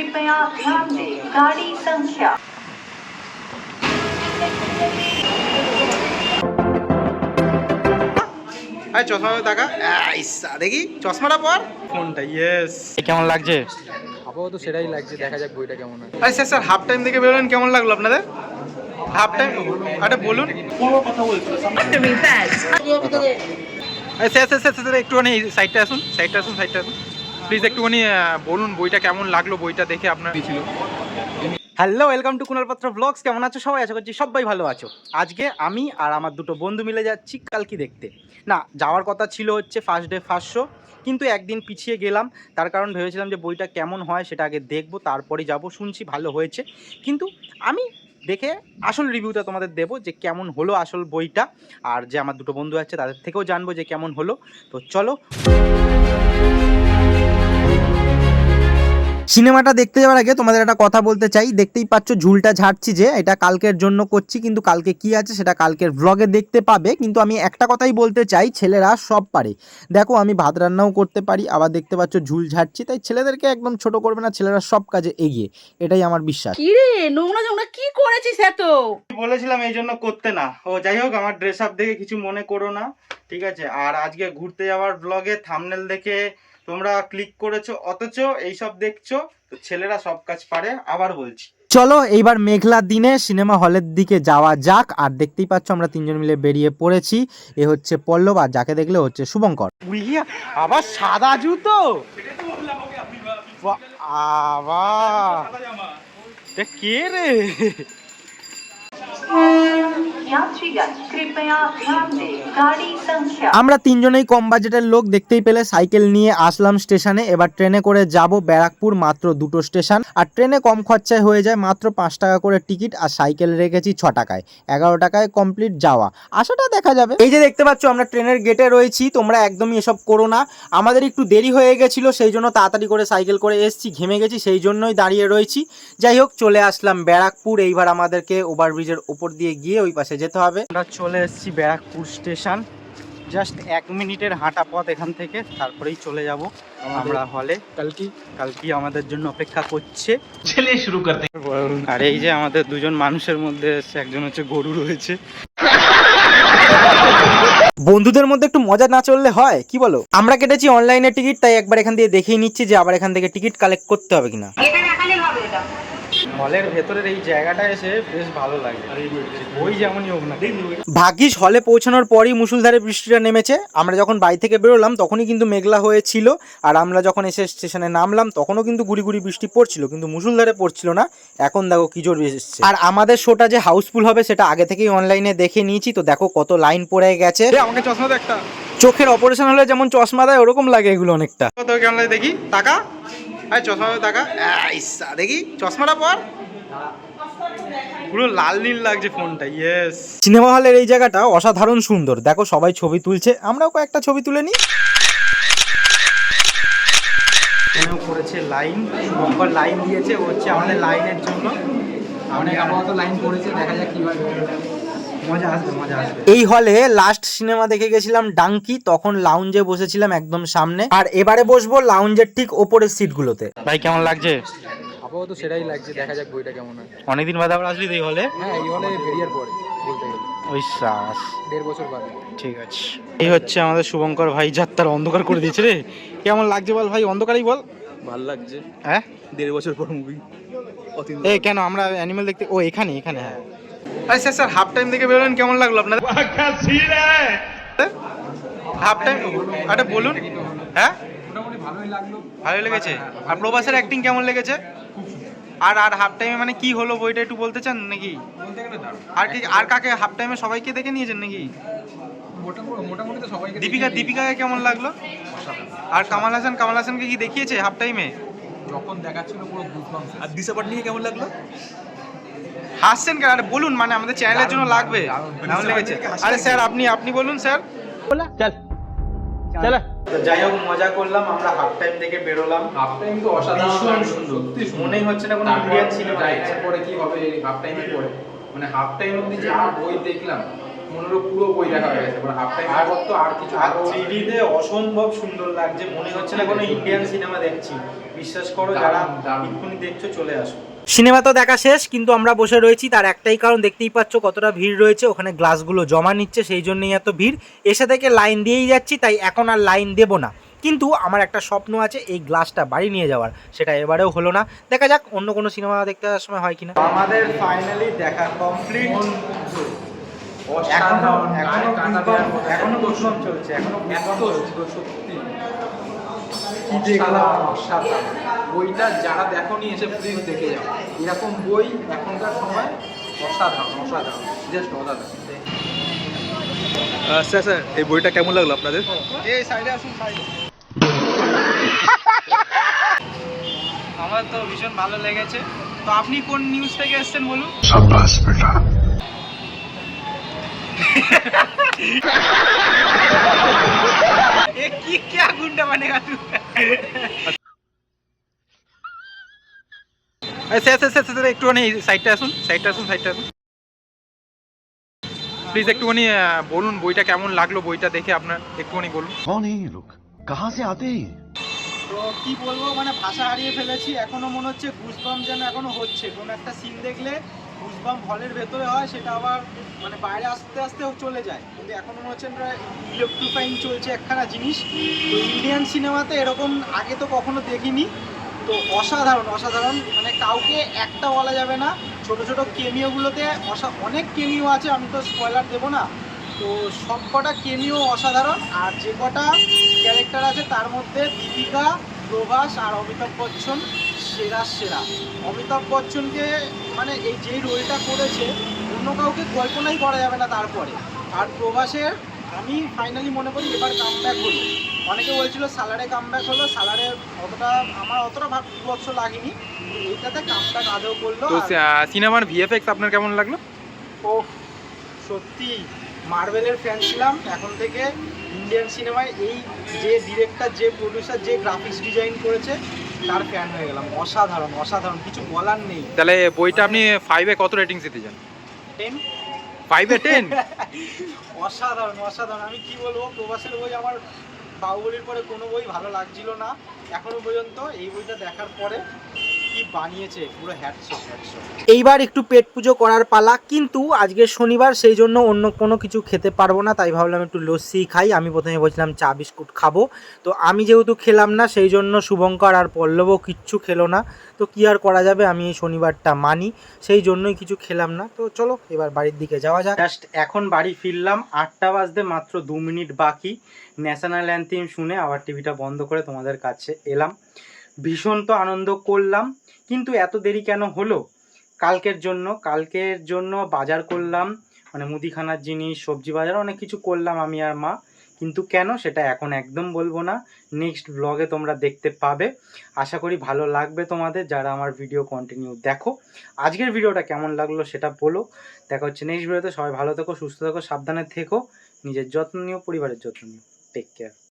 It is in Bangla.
कृपया ध्यान दें गाड़ी संख्या আরে চশমা দেখা আইসা দেখি চশমাটা পর ফোনটা ইয়েস কেমন লাগছে আপাতত সেটাই লাগছে দেখা যাক বইটা কেমন হয় আরে স্যার স্যার হাফ টাইম থেকে বেরোলেন কেমন লাগলো আপনাদের হাফ টাইম আরে বলুন আরে স্যার স্যার স্যার স্যার একটুখানি সাইডটা আসুন সাইডটা আসুন সাইডটা আসুন প্লিজ একটুখানি বলুন বইটা কেমন লাগল, বইটা দেখে আপনার ছিল? হ্যালো ওয়েলকাম টু কুনাল পাত্র ব্লগস কেমন আছো সবাই? আশা করছি সবাই ভালো আছো। আজকে আমি আর আমার দুটো বন্ধু মিলে যাচ্ছি কালকি দেখতে। না, যাওয়ার কথা ছিল হচ্ছে ফার্স্ট ডে ফার্স্ট শো কিন্তু একদিন পিছিয়ে গেলাম। তার কারণ ভেবেছিলাম যে বইটা কেমন হয় সেটা আগে দেখব, তারপরে যাব, শুনছি ভালো হয়েছে। কিন্তু আমি দেখে আসল রিভিউটা তোমাদের দেবো যে কেমন হলো আসল বইটা, আর যে আমার দুটো বন্ধু আছে তাদের থেকেও জানব যে কেমন হলো। তো চলো। সিনেমাটা দেখতে যাওয়ার আগে তোমাদের একটা কথা বলতে চাই। দেখতেই পাচ্ছ ঝুলটা ঝাড়ছি যে এটা কালকের জন্য করছি কিন্তু কালকে কি আছে সেটা কালকের ব্লগে দেখতে পাবে। কিন্তু আমি একটা কথাই বলতে চাই ছেলেরা সব পারে। দেখো আমি ভাত রান্নাও করতে পারি আবার দেখতে পাচ্ছ ঝুল ঝাড়ছি তাই ছেলেদেরকে একদম ছোট করবে না ছেলেরা সব কাজে এগিয়ে। এটাই আমার বিশ্বাস। কি রে নোংরা নোংরা কি করেছিস এত? বলেছিলাম এই জন্য করতে না। ও যাই হোক আমার ড্রেস আপ দেখে কিছু মনে করো না ঠিক আছে? আর আজকে ঘুরতে যাওয়ার ব্লগে থামনেল দেখে তোমরা ক্লিক করেছ অথচ এইসব দেখছ তো ছেলেরা সব কাজ পারে আবার বলছি। চলো এইবার মেঘলা দিনে সিনেমা হলের দিকে যাওয়া যাক আর দেখতেই পাচ্ছ আমরা তিনজন মিলে বেরিয়ে পড়েছি। এ হচ্ছে পল্লব আর যাকে দেখলে হচ্ছে শুভঙ্কর। আবার সাদা জুতো? বা- আবার কে রে? আমরা তিনজনেই কম বাজেটের লোক দেখতেই পেলে সাইকেল নিয়ে আসলাম স্টেশনে, এবার ট্রেনে করে যাব ব্যারাকপুর, মাত্র দুটো স্টেশন। আর ট্রেনে কম খরচায় হয়ে যায় মাত্র পাঁচ টাকা করে টিকিট, আর সাইকেল রেখেছি ছ টাকায়। এগারো টাকায় কমপ্লিট যাওয়া। আসাটা দেখা যাবে। এই যে দেখতে পাচ্ছ, আমরা ট্রেনের গেটে রয়েছি, তোমরা একদমই এসব করো না। আমাদের একটু দেরি হয়ে গেছিল, সেই জন্য তাড়াতাড়ি করে সাইকেল করে এসেছি, ঘেমে গেছি, সেই জন্যই দাঁড়িয়ে রয়েছি। যাই হোক, চলে আসলাম ব্যারাকপুর, এইবার আমাদেরকে ওভারব্রিজের ওপর দিয়ে গিয়ে ওই পাশে যেতে হবে। আমরা চলে এসেছি ব্যারাকপুর স্টেশন। জাস্ট এক মিনিটের হাঁটা পথ এখান থেকে তারপরেই চলে যাব আমরা হলে। কালকি। কালকি আমাদের জন্য অপেক্ষা করছে। চলে শুরু করতে। আর এই যে আমাদের দুজন মানুষের মধ্যে এসছে, একজন হচ্ছে গরু রয়েছে। বন্ধুদের মধ্যে একটু মজা না চললে হয়? কি বলো? আমরা কেটেছি অনলাইনে টিকিট তাই একবার এখান দিয়ে দেখিয়ে নিচ্ছি যে আবার এখান থেকে টিকিট কালেক্ট করতে হবে কিনা। হলের ভেতরের এই জায়গাটা এসে বেশ ভালো লাগে। ওই যেমনই হোক না ভাগ্যিস হলে পৌঁছানোর পরই মুসুলধারে বৃষ্টিটা নেমেছে। আমরা যখন বাড়ি থেকে বেরোলাম তখনই কিন্তু মেঘলা হয়েছিল। আর আমরা যখন এসে স্টেশনে নামলাম তখনও কিন্তু গুড়ি গুড়ি বৃষ্টি পড়ছিল কিন্তু মুসুলধারে পড়ছিল না। এখন দেখো কি জোর এসেছে। আর আমাদের শোটা যে হাউসফুল হবে সেটা আগে থেকেই অনলাইনে দেখে নিয়েছি। তো দেখো কত লাইন পড়ে গেছে। আমাকে চশমা একটা। চোখের অপারেশন হলে যেমন চশমা দেয় ওরকম লাগে এগুলো অনেকটা। কেমন লাগে দেখি। টাকা? আরে চশমা টাকা আইসা দেখি চশমাটা পর। পুরো লাল নীল লাগছে ফোনটা ইয়েস সিনেমা হলের এই জায়গাটা অসাধারণ সুন্দর। দেখো সবাই ছবি তুলছে। আমরাও কয়েকটা ছবি তুলে নিই। এখানেও করেছে লাইন শুভঙ্কর লাইন দিয়েছে। ও হচ্ছে আমাদের লাইনের জন্য। অনেক আপাতত লাইন পড়েছে দেখা যাক কি এই হলে লাস্ট সিনেমা দেখে গেছিলাম ডাঙ্কি তখন লাউঞ্জে বসেছিলাম একদম সামনে। আর এবারে বসবো লাউঞ্জের ঠিক ওপরের সিটগুলোতে ভাই কেমন লাগছে? আপাতত সেটাই লাগছে দেখা যাক বইটা কেমন হয়। অনেকদিন বাদে আবার আসলি তো এই হলে? হ্যাঁ এই হলে বেরিয়ার পরে বলতে গেলে। ওই দেড় বছর বাদে। ঠিক আছে। এই হচ্ছে আমাদের শুভঙ্কর ভাই যাত্রার অন্ধকার করে দিয়েছে রে। কেমন লাগছে বল ভাই অন্ধকারই বল। ভালো লাগছে। হ্যাঁ? দেড় বছর পর মুভি এই কেন? আমরা অ্যানিমেল দেখতে ও এখানে এখানে হ্যাঁ। আরে স্যার স্যার হাফ টাইম দেখে বেরোলেন কেমন লাগল আপনাদের? হাফ টাইম আরে বলুন। হ্যাঁ? ভালোই লেগেছে। আর প্রবাসের অ্যাক্টিং কেমন লেগেছে? আর আর হাফ টাইমে মানে কি হলো বইটা একটু বলতে চান নাকি? আর কি আর কাকে হাফ টাইমে সবাইকে দেখে নিয়েছেন নাকি? মোটামুটি মোটামুটি তো দীপিকা দীপিকাকে কেমন লাগল? আর কামাল হাসান কামাল হাসানকে কি দেখিয়েছে হাফ টাইমে যখন দেখাচ্ছিল পুরো আর দিশা পাটনিকে কেমন লাগল? হাসছেন কেন? আরে বলুন মানে আমাদের চ্যানেলের জন্য লাগবে। দারুণ। লেগেছে। আরে স্যার আপনি আপনি বলুন স্যার। বলা চল। চল। যাই হোক মজা করলাম আমরা হাফ টাইম থেকে বেরোলাম। হাফ টাইম তো অসাধারণ সুন্দর। মনেই হচ্ছে না কোনো ইন্ডিয়ান সিনেমা দেখছি। কি হবে হাফ টাইমের পরে। মানে হাফ টাইম অবধি যে বই দেখলাম মনে হলো পুরো বই দেখা হয়ে গেছে। মানে হাফ টাইম পর তো আর কিছু আর আরও অসম্ভব সুন্দর লাগছে। মনে হচ্ছে না কোনো ইন্ডিয়ান সিনেমা দেখছি। বিশ্বাস করো যারা। এক্ষুনি দেখছ চলে আসো। সিনেমা তো দেখা শেষ কিন্তু আমরা বসে রয়েছি। তার একটাই কারণ দেখতেই পাচ্ছ কতটা ভিড় রয়েছে। ওখানে গ্লাসগুলো জমা নিচ্ছে সেই জন্যই এত ভিড়। এসে থেকে লাইন দিয়েই যাচ্ছি তাই এখন আর লাইন দেব না। কিন্তু আমার একটা স্বপ্ন আছে এই গ্লাসটা বাড়ি নিয়ে যাওয়ার। সেটা এবারেও হলো না। দেখা যাক অন্য কোনো সিনেমা দেখতে যাওয়ার সময় হয় কিনা। আমাদের ফাইনালি দেখা কমপ্লিট এখনও এখনও এখনও চলছে এখনও সত্যি। কি দেখলাম? অসাধারণ, অসাধারণ। বইটা যারা দেখোনি এসে প্লিজ দেখে যাও এরকম বই এখনকার সময় অসাধারণ অসাধারণ জাস্ট অসাধারণ আহ, স্যার স্যার এই বইটা কেমন লাগলো আপনাদের এই সাইডে আসুন সাইডে আমার তো ভীষণ ভালো লেগেছে তো আপনি কোন নিউজ থেকে এসেছেন বলুন এ কি क्या गुंडा बनेगा तू স্যার স্যার স্যার স্যার একটুখানি সাইডটা আসুন সাইডটা আসুন সাইডটা আসুন। প্লিজ একটুখানি বলুন বইটা কেমন লাগল বইটা দেখে আপনার একটুখানি বলুন। লোক? কাহা সে আতে তো কি বলব মানে ভাষা হারিয়ে ফেলেছি এখনও মনে হচ্ছে গুজবাম যেন এখনও হচ্ছে। কোন একটা সিন দেখলে গুজবাম হলের ভেতরে হয় সেটা আবার মানে বাইরে আস্তে আস্তে চলে যায়। কিন্তু এখনও মনে হচ্ছে প্রায় ইলেকট্রিফাইং চলছে একখানা জিনিস। ইন্ডিয়ান সিনেমাতে এরকম আগে তো কখনো দেখিনি। তো অসাধারণ অসাধারণ। মানে কাউকে একটা বলা যাবে না। ছোট ছোট কেমিওগুলোতে অসা, অনেক কেমিও আছে, আমি তো স্পয়লার দেবো না। তো সব কটা কেমিও অসাধারণ। আর যে কটা ক্যারেক্টার আছে, তার মধ্যে দীপিকা, প্রভাস আর অমিতাভ বচ্চন সেরা সেরা। অমিতাভ বচ্চনকে মানে এই যেই রোলটা করেছে, অন্য কাউকে কল্পনাই করা যাবে না তারপরে। আর প্রভাসের আমি ফাইনালি মনে করি এবার কামব্যাক হলো। অনেকে বলছিল সালারে কামব্যাক হলো সালারে অতটা আমার অতটা ভাববর্ষ লাগেনি কিন্তু এইটাতে কামব্যাক আদৌ করল তো সিনেমার ভিএফএক্স আপনার কেমন লাগল? ও সত্যি মার্বেলের ফ্যান ছিলাম এখন থেকে ইন্ডিয়ান সিনেমায় এই যে ডিরেক্টর যে প্রডিউসার যে গ্রাফিক্স ডিজাইন করেছে তার ফ্যান হয়ে গেলাম। অসাধারণ অসাধারণ কিছু বলার নেই। তাহলে বইটা আপনি ফাইভে কত রেটিং দিতে চান? টেন ফাইভে টেন অসাধারণ অসাধারণ। আমি কি বলব প্রবাসের বই আমার বাহুবলির পরে কোনো বই ভালো লাগছিল না। এখনও পর্যন্ত এই বইটা দেখার পরে বানিয়েছে? পুরো এইবার একটু পেট পুজো করার পালা কিন্তু আজকে শনিবার সেই জন্য অন্য কোনো কিছু খেতে পারব না তাই ভাবলাম একটু লস্যি খাই। আমি প্রথমে বলছিলাম চা বিস্কুট খাব। তো আমি যেহেতু খেলাম না সেই জন্য শুভঙ্কর আর পল্লবও কিচ্ছু খেলো না। তো কি আর করা যাবে আমি এই শনিবারটা মানি। সেই জন্যই কিছু খেলাম না। তো চলো এবার বাড়ির দিকে যাওয়া যাক। জাস্ট এখন বাড়ি ফিরলাম আটটা বাজতে মাত্র দু মিনিট বাকি। ন্যাশনাল অ্যান্থিম শুনে আবার টিভিটা বন্ধ করে তোমাদের কাছে এলাম। ভীষণ তো আনন্দ করলাম, কিন্তু এত দেরি কেন হলো? কালকের জন্য কালকের জন্য বাজার করলাম মানে মুদিখানার জিনিস, সবজি বাজার, অনেক কিছু করলাম আমি আর মা, কিন্তু কেন সেটা এখন একদম বলব না নেক্সট ব্লগে তোমরা দেখতে পাবে। আশা করি ভালো লাগবে তোমাদের, যারা আমার ভিডিও কন্টিনিউ দেখো। আজকের ভিডিওটা কেমন লাগল সেটা বলো। দেখা হচ্ছে নেক্সট ভিডিওতে সবাই ভালো থেকো, সুস্থ থেকো, সাবধানে থেকো, নিজের যত্ন নিও, পরিবারের যত্ন নিও। Take care